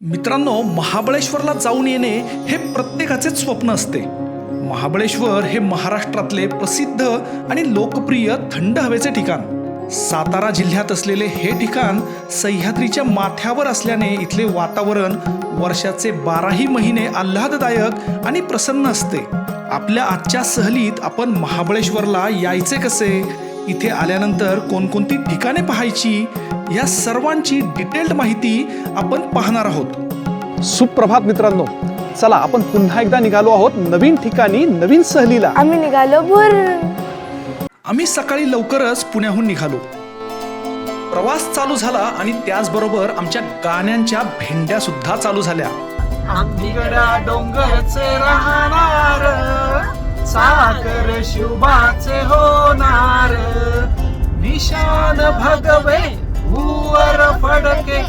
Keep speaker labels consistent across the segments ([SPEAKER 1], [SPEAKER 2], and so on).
[SPEAKER 1] मित्रांनो महाबळेश्वरला जाऊन येणे हे प्रत्येकाचेच स्वप्न असते. महाबळेश्वर हे महाराष्ट्रातले प्रसिद्ध आणि लोकप्रिय थंड हवेचे ठिकाण. सातारा जिल्ह्यात असलेले हे ठिकाण सह्याद्रीच्या माथ्यावर असल्याने इथले वातावरण वर्षाचे बाराही महिने आल्हाददायक आणि प्रसन्न असते. आपल्या आजच्या सहलीत आपण महाबळेश्वरला यायचे कसे? इथे आल्यानंतर कोणकोणती ठिकाणे पाहायची या सर्वांची डिटेल्ड माहिती आपण पाहणार आहोत.
[SPEAKER 2] सुप्रभात मित्रांनो. चला आपण पुन्हा एकदा निघालो आहोत नवीन ठिकाणी नवीन सहलीला.
[SPEAKER 3] आम्ही निघालो भुर.
[SPEAKER 1] आम्ही सकाळी लवकरच पुण्याहून निघालो. प्रवास चालू झाला आणि त्याचबरोबर आमच्या गाण्यांच्या भेंड्या सुद्धा चालू झाल्या.
[SPEAKER 4] आंबिगडा डोंगरचे राहणार. शिवबाचे होणार. निशान भगवे भूवर फडके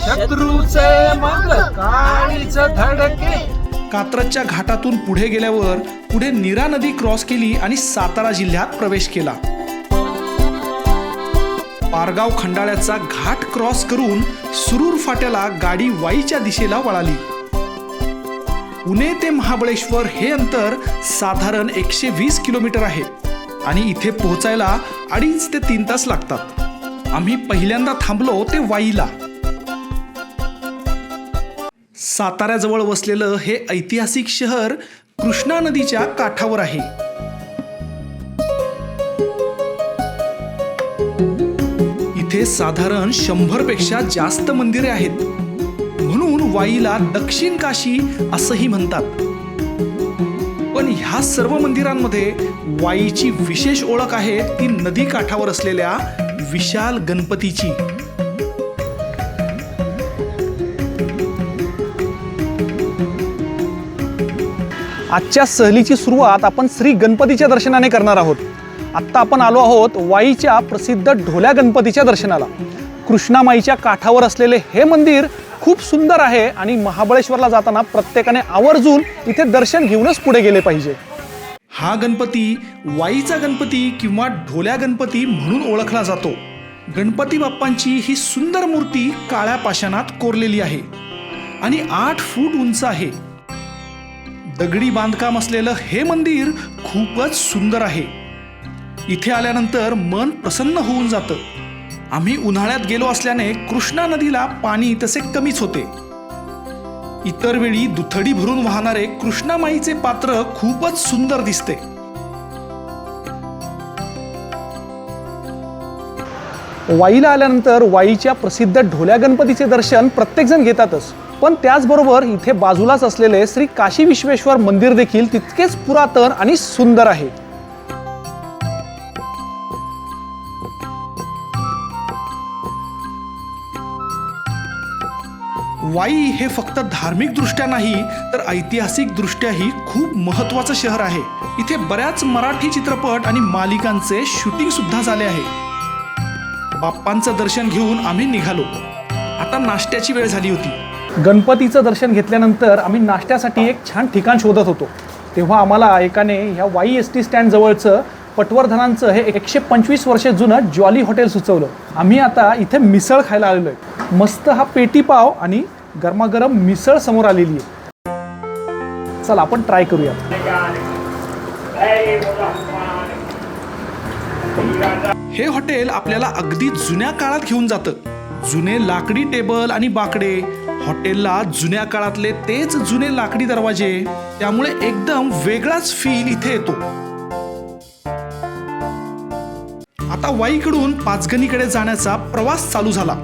[SPEAKER 4] शत्रूचे मग काळीच धडके.
[SPEAKER 1] कात्रजच्या घाटातून पुढे गेल्यावर पुढे नीरा नदी क्रॉस केली आणि सातारा जिल्ह्यात प्रवेश केला. पारगाव खंडाळ्याचा घाट क्रॉस करून सुरूर फाट्याला गाडी वाईच्या दिशेला वळाली. पुणे ते महाबळेश्वर हे अंतर साधारण एकशे वीस किलोमीटर आहे आणि इथे पोहोचायला अडीच ते तीन तास लागतात. आम्ही पहिल्यांदा थांबलो ते वाईला. साताऱ्याजवळ वसलेलं हे ऐतिहासिक शहर कृष्णा नदीच्या काठावर आहे. इथे साधारण शंभरपेक्षा जास्त मंदिरे आहेत. वाईला दक्षिण काशी असंही म्हणतात. पण ह्या सर्व मंदिरांमध्ये वाईची विशेष ओळख आहे ती नदी काठावर असलेल्या विशाल गणपतीची.
[SPEAKER 2] आजच्या सहलीची सुरुवात आपण श्री गणपतीच्या दर्शनाने करणार आहोत. आत्ता आपण आलो आहोत वाईच्या प्रसिद्ध ढोल्या गणपतीच्या दर्शनाला. कृष्णामाईच्या काठावर असलेले हे मंदिर खूप सुंदर आहे आणि महाबळेश्वरला जाताना प्रत्येकाने आवर्जून इथे दर्शन घेऊनच पुढे गेले पाहिजे.
[SPEAKER 1] हा गणपती वाईचा गणपती किंवा ढोल्या गणपती म्हणून ओळखला जातो. गणपती बाप्पांची ही सुंदर मूर्ती काळ्या पाषाणात कोरलेली आहे आणि आठ फूट उंच आहे. दगडी बांधकाम असलेलं हे मंदिर खूपच सुंदर आहे. इथे आल्यानंतर मन प्रसन्न होऊन जातं. आम्ही उन्हाळ्यात गेलो असल्याने कृष्णा नदीला पाणी तसे कमीच होते. इतर वेळी दुथडी भरून वाहणारे कृष्णामाईचे पात्र खूपच सुंदर दिसते.
[SPEAKER 2] वाईला आल्यानंतर वाईच्या प्रसिद्ध ढोल्या गणपतीचे दर्शन प्रत्येकजण घेतातच. पण त्याचबरोबर इथे बाजूलाच असलेले श्री काशी विश्वेश्वर मंदिर देखील तितकेच पुरातन आणि सुंदर आहे.
[SPEAKER 1] वाई हे फक्त धार्मिक दृष्ट्या नाही तर ऐतिहासिक दृष्ट्याही खूप महत्वाचं शहर आहे. इथे बऱ्याच मराठी चित्रपट आणि मालिकांचे शूटिंग सुद्धा झाले आहे. बाप्पांचं दर्शन घेऊन आम्ही निघालो. आता नाश्त्याची वेळ झाली होती.
[SPEAKER 2] गणपतीचं दर्शन घेतल्यानंतर आम्ही नाश्त्यासाठी एक छान ठिकाण शोधत होतो. तेव्हा आम्हाला एकाने ह्या वाई एस टी स्टँड जवळचं पटवर्धनांचं हे एकशे पंचवीस वर्ष जुनं ज्वाली हॉटेल सुचवलं. आम्ही आता इथे मिसळ खायला आलेलो आहे. मस्त हा पेटी पाव आणि गरमागरम मिसळ समोर आलेली आहे. चला आपण ट्राय करूया.
[SPEAKER 1] हे हॉटेल आपल्याला अगदी जुन्या काळात घेऊन जातं. जुने लाकडी टेबल आणि बाकडे. हॉटेलला जुन्या काळातले तेच जुने लाकडी दरवाजे. त्यामुळे एकदम वेगळाच फील इथे येतो. आता वाईकडून पाचगणीकडे जाण्याचा प्रवास चालू झाला.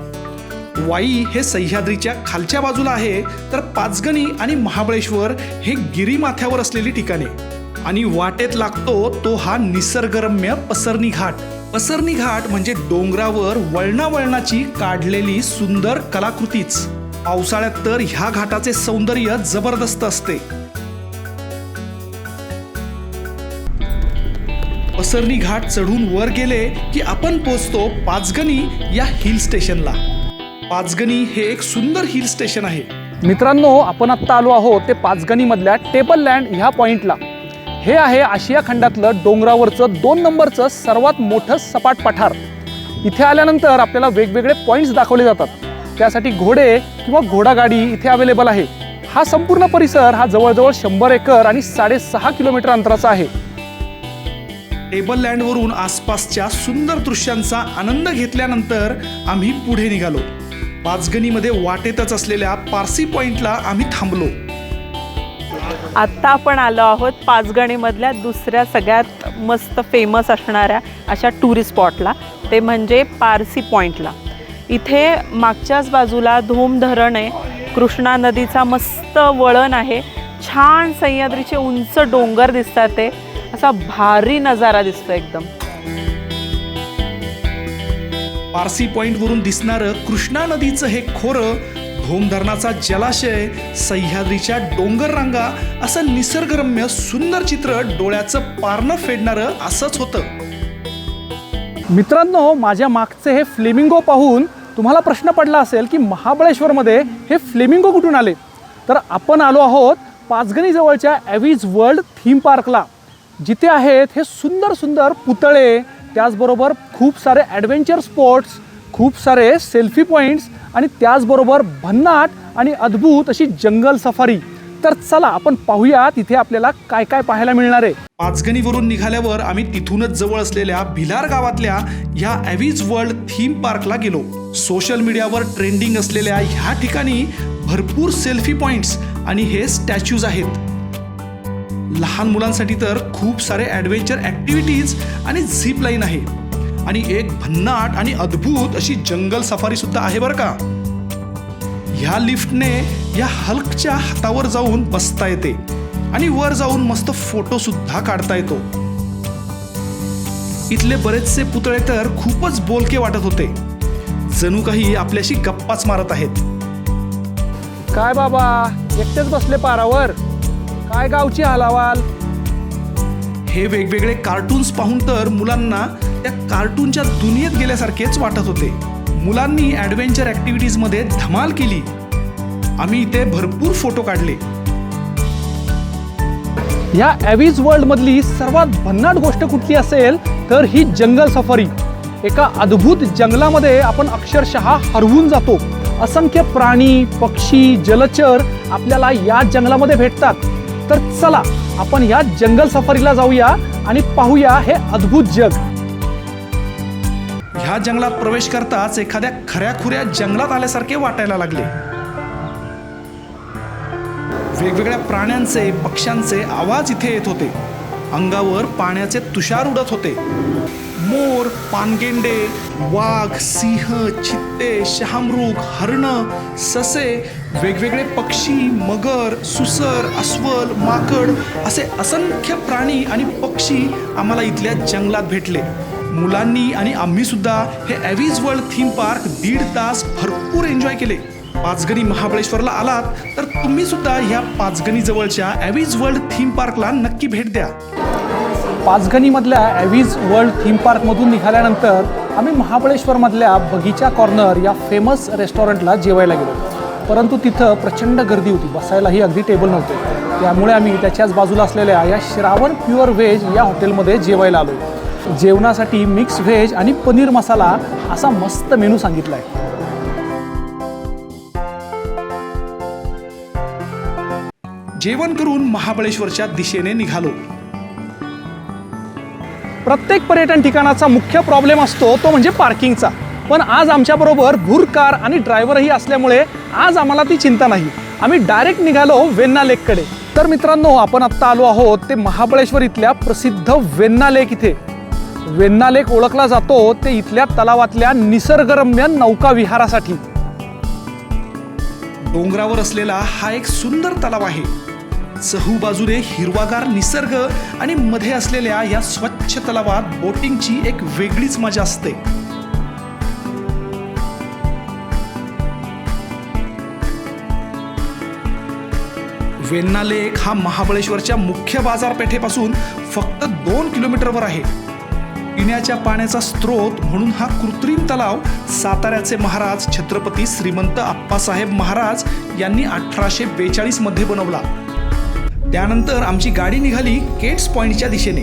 [SPEAKER 1] वाई हे सह्याद्रीच्या खालच्या बाजूला आहे तर पाचगणी आणि महाबळेश्वर हे गिरीमाथ्यावर असलेली ठिकाणे. आणि वाटेत लागतो तो हा निसर्गरम्य पसरणी घाट. पसरणी घाट म्हणजे डोंगरावर वळणावळणाची काढलेली सुंदर कलाकृतीच. पावसाळ्यात तर ह्या घाटाचे सौंदर्य जबरदस्त असते. पसरणी घाट चढून वर गेले की आपण पोचतो पाचगणी या हिल स्टेशनला. पाचगणी हे एक सुंदर हिल स्टेशन आहे.
[SPEAKER 2] मित्रांनो आपण आत्ता आलो आहोत ते पाचगणीमधल्या टेबल लँड ह्या पॉईंटला हे आहे आशिया खंडातलं डोंगरावरचं दोन नंबरचं सर्वात मोठं सपाट पठार. इथे आल्यानंतर आपल्याला वेगवेगळे पॉईंट्स दाखवले जातात. त्यासाठी घोडे किंवा घोडागाडी इथे अवेलेबल आहे. हा संपूर्ण परिसर हा जवळजवळ शंभर एकर आणि साडेसहा किलोमीटर अंतराचा आहे.
[SPEAKER 1] टेबल लँडवरून आसपासच्या सुंदर दृश्यांचा आनंद घेतल्यानंतर आम्ही पुढे निघालो. पाचगणीमध्ये वाटेतच असलेल्या पारसी पॉइंटला आम्ही थांबलो.
[SPEAKER 3] आत्ता आपण आलो आहोत पाचगणीमधल्या दुसऱ्या सगळ्यात मस्त फेमस असणाऱ्या अशा टुरिस्ट स्पॉटला ते म्हणजे पारसी पॉईंटला इथे मागच्याच बाजूला धूम धरण आहे कृष्णा नदीचा मस्त वळण आहे. छान सह्याद्रीचे उंच डोंगर दिसतात ते. असा भारी नजारा दिसतो एकदम.
[SPEAKER 1] पारसी पॉईंटवरून दिसणारं कृष्णा नदीचं हे खोरं भोम धरणाचा जलाशय सह्याद्रीच्या डोंगर रांगा असं निसर्गरम्य सुंदर चित्र डोळ्याचं पारणं फेडणारं असंच होतं.
[SPEAKER 2] मित्रांनो माझ्या मागचे हे फ्लेमिंगो पाहून तुम्हाला प्रश्न पडला असेल की महाबळेश्वरमध्ये हे फ्लेमिंगो कुठून आले? तर आपण आलो आहोत पाचगणी जवळच्या ॲव्हिज वर्ल्ड थीम पार्कला जिथे आहेत हे सुंदर सुंदर पुतळे त्याचबरोबर खूप सारे ॲडव्हेंचर स्पॉट्स खूप सारे सेल्फी पॉईंट्स आणि त्याचबरोबर भन्नाट आणि अद्भुत अशी जंगल सफारी तर चला आपण पाहूया तिथे आपल्याला काय काय पाहायला मिळणार आहे.
[SPEAKER 1] पाचगणीवरून निघाल्यावर आम्ही तिथूनच जवळ असलेल्या भिलार गावातल्या ह्या ॲव्हिज वर्ल्ड थीम पार्कला गेलो. सोशल मीडियावर ट्रेंडिंग असलेल्या ह्या ठिकाणी भरपूर सेल्फी पॉइंट्स आणि हे स्टॅच्यूज आहेत. लहान मुलांसाठी तर खूप सारे ॲडव्हेंचर ॲक्टिव्हिटीज आणि झिप लाईन आहे. आणि एक भन्नाट आणि अद्भुत अशी जंगल सफारी सुद्धा आहे बरं का. ह्या लिफ्टने या हल्कच्या हातावर जाऊन बसता येते. आणि वर जाऊन मस्त फोटो सुद्धा काढता येतो. इथले बरेचसे पुतळे तर खूपच बोलके वाटत होते. जणू काही आपल्याशी गप्पाच मारत आहेत.
[SPEAKER 2] काय बाबा एकटेच बसले पारावर? काय गावची हलावाल?
[SPEAKER 1] हे वेगवेगळे कार्टून्स पाहून तर मुलांना त्या कार्टूनच्या दुनियेत गेल्यासारखेच वाटत होते. मुलांनी ॲडव्हेंचर ॲक्टिव्हिटीजमध्ये धमाल केली. आम्ही इथे भरपूर फोटो काढले.
[SPEAKER 2] या ॲव्हिज वर्ल्डमधली सर्वात भन्नाट गोष्ट कुठली असेल तर ही जंगल सफारी. एका अद्भुत जंगलामध्ये आपण अक्षरशः हरवून जातो. असंख्य प्राणी पक्षी जलचर आपल्याला या जंगलामध्ये भेटतात. तर चला आपण या जंगल सफारीला जाऊया आणि पाहूया हे अद्भुत जग.
[SPEAKER 1] ह्या जंगलात प्रवेश करताच एखाद्या खऱ्याखुऱ्या जंगलात आल्यासारखे वाटायला लागले. वेगवेगळ्या प्राण्यांचे पक्ष्यांचे आवाज इथे येत होते. अंगावर पाण्याचे तुषार उडत होते. मोर पानगेंडे वाघ सिंह चित्ते शहामृग हरण ससे वेगवेगळे पक्षी मगर सुसर अस्वल माकड असे असंख्य प्राणी आणि पक्षी आम्हाला इथल्या जंगलात भेटले. मुलांनी आणि आम्ही सुद्धा हे ॲव्हिज वर्ल्ड थीम पार्क दीड तास भरपूर एन्जॉय केले. पाचगणी महाबळेश्वरला आलात तर तुम्ही सुद्धा ह्या पाचगणी जवळच्या ॲव्हिज वर्ल्ड थीम पार्कला नक्की भेट द्या.
[SPEAKER 2] पाचगणीमधल्या ॲव्हिज वर्ल्ड थीम पार्कमधून निघाल्यानंतर आम्ही महाबळेश्वरमधल्या बगीचा कॉर्नर या फेमस रेस्टॉरंटला जेवायला गेलो. परंतु तिथं प्रचंड गर्दी होती. बसायलाही अगदी टेबल नव्हते. त्यामुळे आम्ही त्याच्याच बाजूला असलेल्या या श्रावण प्युअर व्हेज या हॉटेलमध्ये जेवायला आलो जेवणासाठी मिक्स व्हेज आणि पनीर मसाला असा मस्त मेनू सांगितला आहे
[SPEAKER 1] जेवण करून महाबळेश्वरच्या दिशेने निघालो.
[SPEAKER 2] प्रत्येक पर्यटन ठिकाणाचा मुख्य प्रॉब्लेम असतो तो म्हणजे पार्किंगचा पण आज आमच्याबरोबर भूर कार आणि ड्रायव्हरही असल्यामुळे आज आम्हाला ती चिंता नाही. आम्ही डायरेक्ट निघालो वेन्ना लेककडे तर मित्रांनो आपण आत्ता आलो आहोत ते महाबळेश्वर इथल्या प्रसिद्ध वेन्ना लेक इथे. वेन्ना लेक ओळखला जातो ते इथल्या तलावातल्या निसर्गरम्य नौका विहारासाठी.
[SPEAKER 1] डोंगरावर असलेला हा एक सुंदर तलाव आहे. चहूबाजूने हिरवागार निसर्ग आणि मध्ये असलेल्या या स्वच्छ तलावात बोटिंगची एक वेगळीच मजा असते. वेन्ना लेक हा महाबळेश्वरच्या मुख्य बाजारपेठेपासून फक्त दोन किलोमीटरवर आहे. पिण्याच्या पाण्याचा स्रोत म्हणून हा कृत्रिम तलाव साताऱ्याचे महाराज छत्रपती श्रीमंत आप्पासाहेब महाराज यांनी अठराशे बेचाळीसमध्ये बनवला. त्यानंतर आमची गाडी निघाली केट्स पॉइंटच्या दिशेने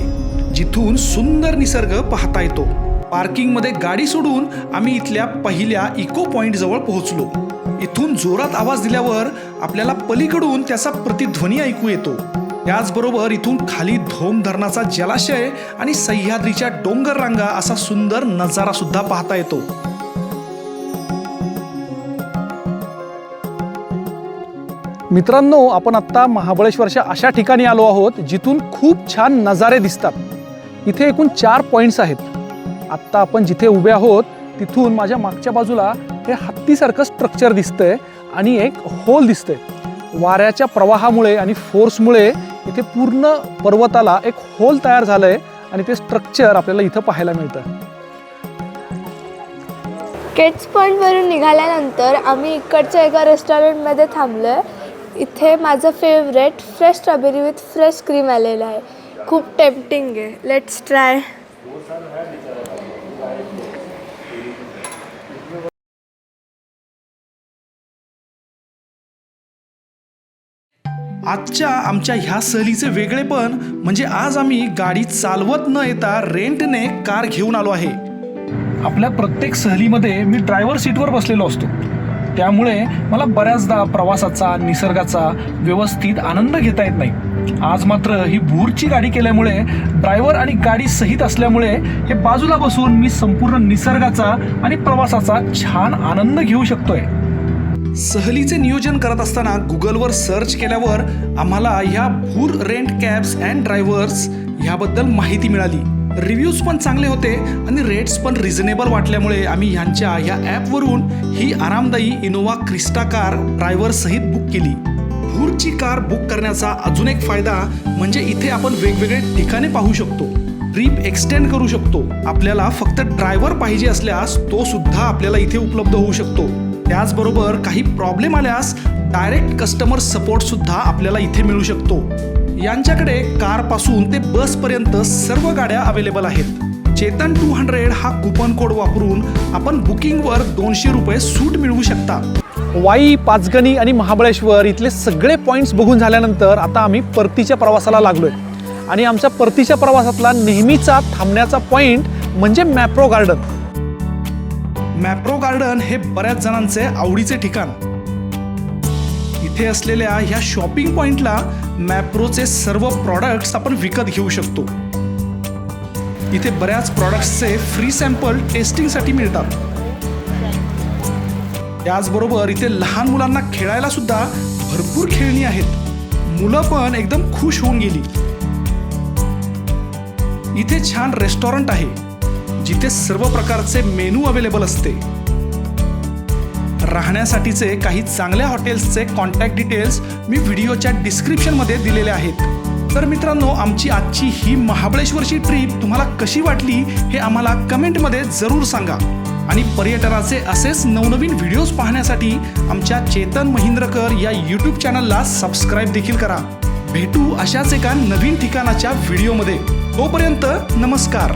[SPEAKER 1] जिथून सुंदर निसर्ग पाहता येतो. पार्किंगमध्ये गाडी सोडून आम्ही इथल्या पहिल्या इको पॉइंट जवळ पोहोचलो. इथून जोरात आवाज दिल्यावर आपल्याला पलीकडून त्याचा प्रतिध्वनी ऐकू येतो. त्याचबरोबर इथून खाली धोम धरणाचा जलाशय आणि सह्याद्रीच्या डोंगर रांगा असा सुंदर नजारा सुद्धा पाहता येतो.
[SPEAKER 2] मित्रांनो आपण आत्ता महाबळेश्वरच्या अशा ठिकाणी आलो आहोत जिथून खूप छान नजारे दिसतात. इथे एकूण चार पॉईंट्स आहेत. आत्ता आपण जिथे उभे आहोत तिथून माझ्या मागच्या बाजूला हे हत्तीसारखं स्ट्रक्चर दिसतंय आणि एक होल दिसतंय. वाऱ्याच्या प्रवाहामुळे आणि फोर्समुळे इथे पूर्ण पर्वताला एक होल तयार झालंय आणि ते स्ट्रक्चर आपल्याला इथं पाहायला मिळतं.
[SPEAKER 5] केट्स पॉईंटवरून निघाल्यानंतर आम्ही इकडच्या एका रेस्टॉरंटमध्ये थांबलो आहे इथे माझं favourite fresh strawberry with fresh cream आलेलं आहे. खूप टेम्पटिंग आहे. लेट्स ट्राय
[SPEAKER 1] आजच्या आमच्या ह्या सहलीचे वेगळेपण म्हणजे आज आम्ही गाडी चालवत न येता रेंटने कार घेऊन आलो आहे.
[SPEAKER 2] आपल्या प्रत्येक सहलीमध्ये मी ड्रायव्हर सीटवर बसलेलो असतो. त्यामुळे मला बऱ्याचदा प्रवासाचा निसर्गाचा व्यवस्थित आनंद घेता येत नाही. आज मात्र ही भूरची गाडी केल्यामुळे ड्रायव्हर आणि गाडी सहित असल्यामुळे हे बाजूला बसून मी संपूर्ण निसर्गाचा आणि प्रवासाचा छान आनंद घेऊ शकतोय.
[SPEAKER 1] सहलीचे नियोजन करत असताना गुगलवर सर्च केल्यावर आम्हाला ह्या भूर रेंट कॅब्स अँड ड्रायव्हर्स ह्याबद्दल माहिती मिळाली. रिव्ह्यूज पण चांगले होते आणि रेट्स पण रिझनेबल वाटल्यामुळे आम्ही ह्यांच्या ह्या ॲपवरून ही आरामदायी इनोवा क्रिस्टा कार ड्रायव्हरसहित बुक केली. भूरची कार बुक करण्याचा अजून एक फायदा म्हणजे इथे आपण वेगवेगळे ठिकाणे पाहू शकतो. ट्रिप एक्सटेंड करू शकतो. आपल्याला फक्त ड्रायव्हर पाहिजे असल्यास तो सुद्धा आपल्याला इथे उपलब्ध होऊ शकतो. त्याचबरोबर काही प्रॉब्लेम आल्यास डायरेक्ट कस्टमर सपोर्ट सुद्धा आपल्याला इथे मिळू शकतो. यांच्याकडे कारपासून ते बसपर्यंत सर्व गाड्या अवेलेबल आहेत. चेतन टू हंड्रेड हा कुपन कोड वापरून आपण बुकिंगवर दोनशे रुपये सूट मिळवू शकता.
[SPEAKER 2] वाई पाचगणी आणि महाबळेश्वर इथले सगळे पॉईंट्स बघून झाल्यानंतर आता आम्ही परतीच्या प्रवासाला लागलोय. आणि आमच्या परतीच्या प्रवासातला नेहमीचा थांबण्याचा पॉईंट म्हणजे मॅप्रो गार्डन
[SPEAKER 1] मॅप्रो गार्डन हे बऱ्याच जणांचे आवडीचे ठिकाण. इथे असलेल्या ह्या शॉपिंग पॉइंटला मॅप्रोचे सर्व प्रॉडक्ट्स आपण विकत घेऊ शकतो. इथे बऱ्याच प्रॉडक्ट्सचे फ्री सॅम्पल टेस्टिंगसाठी मिळतात. त्याचबरोबर इथे लहान मुलांना खेळायला सुद्धा भरपूर खेळणी आहेत. मुलं पण एकदम खुश होऊन गेली. इथे छान रेस्टॉरंट आहे जिथे सर्व प्रकारचे मेनू अवेलेबल असते. राहण्यासाठीचे काही चांगल्या हॉटेल्सचे कॉन्टॅक्ट डिटेल्स मी व्हिडिओच्या डिस्क्रिप्शनमध्ये दिलेले आहेत. तर मित्रांनो आमची आजची ही महाबळेश्वरची ट्रिप तुम्हाला कशी वाटली हे आम्हाला कमेंटमध्ये जरूर सांगा. आणि पर्यटनाचे असेच नवनवीन व्हिडिओज पाहण्यासाठी आमच्या चेतन महिंद्रकर या यूट्यूब चॅनलला सबस्क्राईब देखील करा. भेटू अशाच एका नवीन ठिकाणाच्या व्हिडिओमध्ये तोपर्यंत नमस्कार.